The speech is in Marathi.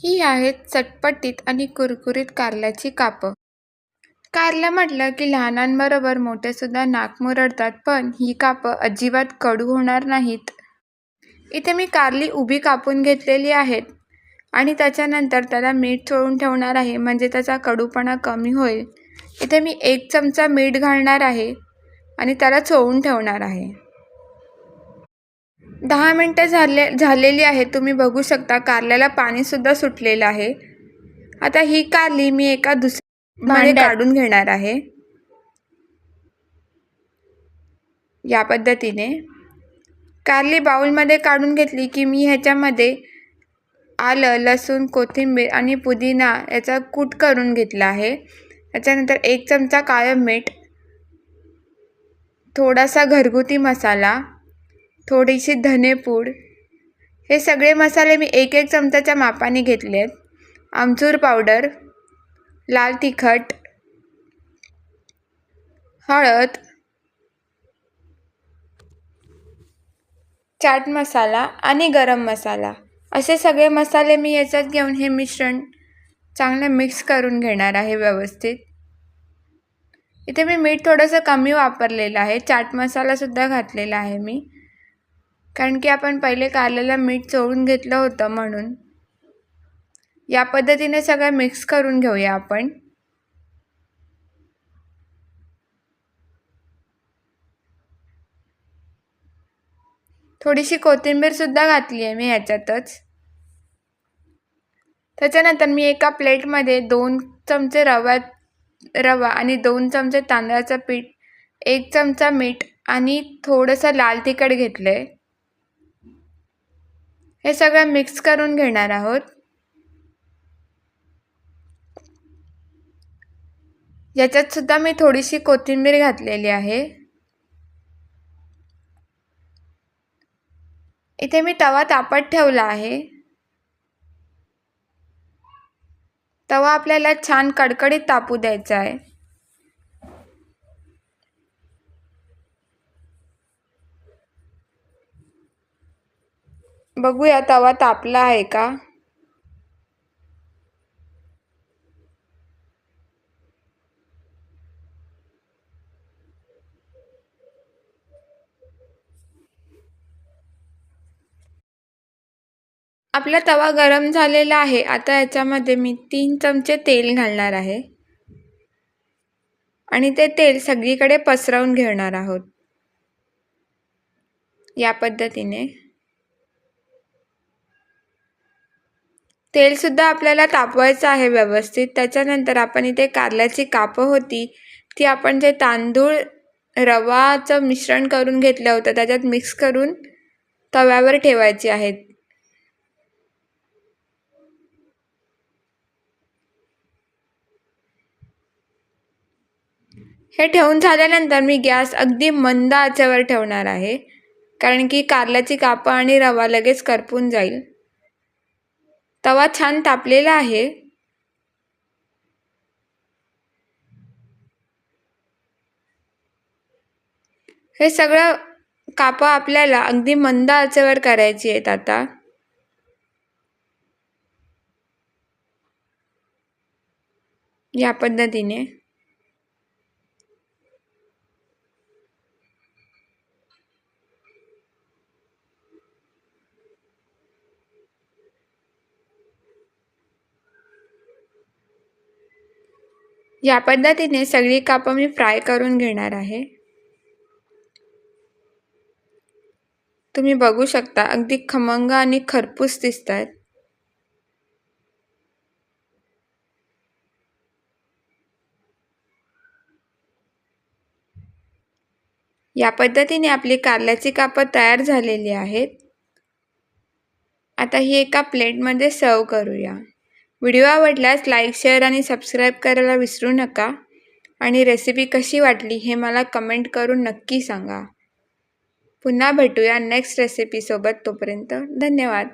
ही आहेत चटपटीत आणि कुरकुरीत कारल्याची कापं. कारलं म्हटलं की लहानांबरोबर मोठेसुद्धा नाक मुरडतात पण ही कापं अजिबात कडू होणार नाहीत. इथे मी कारली उभी कापून घेतलेली आहेत आणि त्याच्यानंतर त्याला मीठ चोळून ठेवणार आहे म्हणजे त्याचा कडूपणा कमी होईल. इथे मी एक चमचा मीठ घालणार आहे आणि त्याला चोळून ठेवणार आहे. दहा मिनटं झाले झालेली आहेत तुम्ही बघू शकता कारल्याला पाणीसुद्धा सुटलेलं आहे. आता ही कारली मी एका दुसऱ्या. काढून घेणार आहे. या पद्धतीने. कारली बाउलमध्ये काढून घेतली की मी ह्याच्यामध्ये आलं लसूण कोथिंबीर आणि पुदिना याचा कूट करून घेतला आहे. त्याच्यानंतर एक चमचा काळं मीठ थोडासा घरगुती मसाला थोडीशी धनेपूड हे सगळे मसाले मी एक एक चमचाच्या मापाने घेतले आहेत. आमचूर पावडर लाल तिखट हळद चाट मसाला आणि गरम मसाला. असे सगळे मसाले मी याच्यात घेऊन हे मिश्रण चांगलं मिक्स करून घेणार आहे व्यवस्थित. इथे मी मीठ थोडंसं कमी वापरलेलं आहे. चाट मसालासुद्धा घातलेला आहे मी. कारण की आपण पहिले कारल्याला मीठ चोळून घेतलं होतं म्हणून. या पद्धतीने सगळं मिक्स करून घेऊया आपण. थोडीशी कोथिंबीरसुद्धा घातली आहे मी ह्याच्यातच त्याच्यानंतर मी एका प्लेटमध्ये दोन चमचे रवा रवा आणि दोन चमचे तांदळाचं पीठ एक चमचा मीठ आणि थोडंसं लाल तिखट घेतलं आहे हे सगळं मिक्स करून घेणार आहोत. याच्यात सुद्धा मी थोडीशी कोथिंबीर घातलेली आहे. इथे मी तवा तापत ठेवला आहे. तवा आपल्याला छान कडकडीत तापू द्यायचा आहे. बघूया तवा तापला आहे का? आपला तवा गरम झालेला आहे. आता याच्यामध्ये मी तीन चमचे तेल घालणार आहे. आणि ते तेल सगळीकडे पसरवून घेणार आहोत. या पद्धतीने. तेलसुद्धा आपल्याला तापवायचं आहे व्यवस्थित. त्याच्यानंतर आपण इथे कारल्याची कापं होती ती आपण जे तांदूळ रवाचं मिश्रण करून घेतलं होतं त्याच्यात मिक्स करून तव्यावर ठेवायची आहेत. हे ठेवून झाल्यानंतर मी गॅस अगदी मंद आचेवर ठेवणार आहे कारण की कारल्याची कापं आणि रवा लगेच करपून जाईल. तवा छान तापलेला आहे. हे सगळं कापं आपल्याला अगदी मंद आचेवर करायची आहेत आता. या पद्धतीने. या पद्धतीने सगळी कापं मी फ्राय करून घेणार आहे. तुम्ही बघू शकता अगदी खमंग आणि खरपूस दिसत आहेत या पद्धतीने आपली कारल्याची कापं तयार झालेली आहेत. आता ही एका प्लेटमध्ये सर्व करूया. व्हिडिओ आवडल्यास लाईक शेअर आणि सबस्क्राईब करायला विसरू नका. आणि रेसिपी कशी वाटली हे मला कमेंट करून नक्की सांगा. पुन्हा भेटूया नेक्स्ट रेसिपीसोबत तोपर्यंत धन्यवाद.